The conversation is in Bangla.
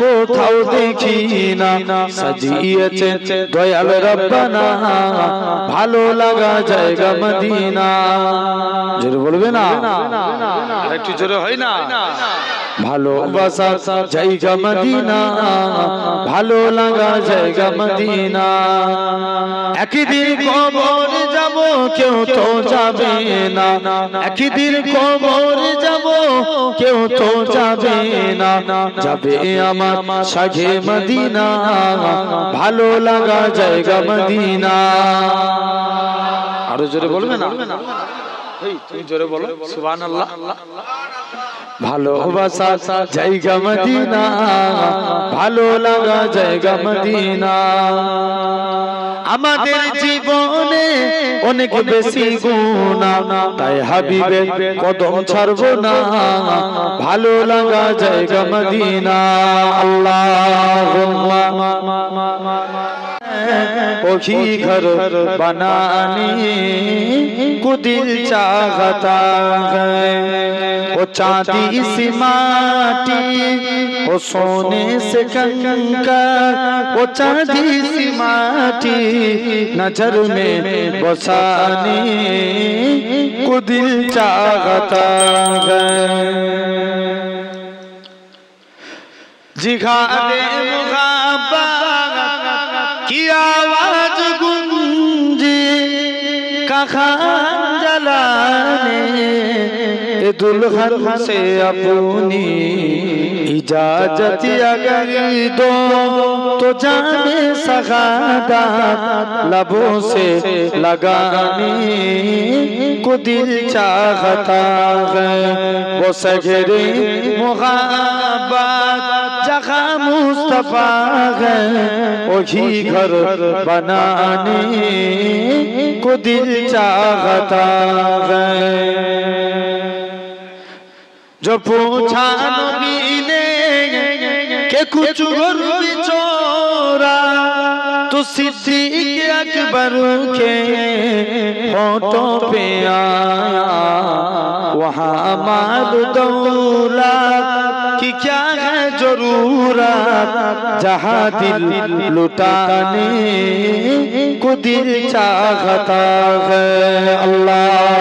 কোথাও দেখি না সাজিয়েছে দয়াল রব্বানা। ভালো লাগা জায়গা মদিনা। জোরে বলবে না? একটু জোরে হয় না? ভালোবাসা জায়গা মদিনা। ভালো লাগা জায়গা মদিনা। একদিন কবর যাব, কেউ তো যাবে না। একদিন কবর যাব, কেউ তো যাবে না। যাবে আমার সাঘে মদিনা, ভালো লাগা জায়গা মদিনা। আরও জোরে বলবে না? তুমি জোরে বলো ভালোবাসা জায়গা মদিনা। ভালো লাগা জায়গা মদিনা। আমাদের জীবনে অনেক বেশি গুণা তাই হাবিবে কদম ছাড়ব না। ভালো লাগা জায়গা মদিনা। আল্লাহ ওখি ঘর বানানি। কুদিল চাহতা ও চাঁদি সিমাটি वो सोने से कंकर वो चांदी सी माटी नजर में बसाने को दिल चाहता है जिघारे मुहाबा की आवाज गुंजे कखान जलाने ए दुल्हन से अपनी इजाजत अगर दो तो जाने सगादा लबों से लगाने को दिल चाहता है वो सगरे मुहाबत जगह मुस्तफा है वही घर बनाने को दिल चाहता है जो पूछा नबी ने के कुछ घर बिचोरा तो सिद्दीक अकबर के होठों पे आया वहाँ माल दौलत की क्या है जरूरत जहाँ दिल लुटाने को दिल चाहता है अल्लाह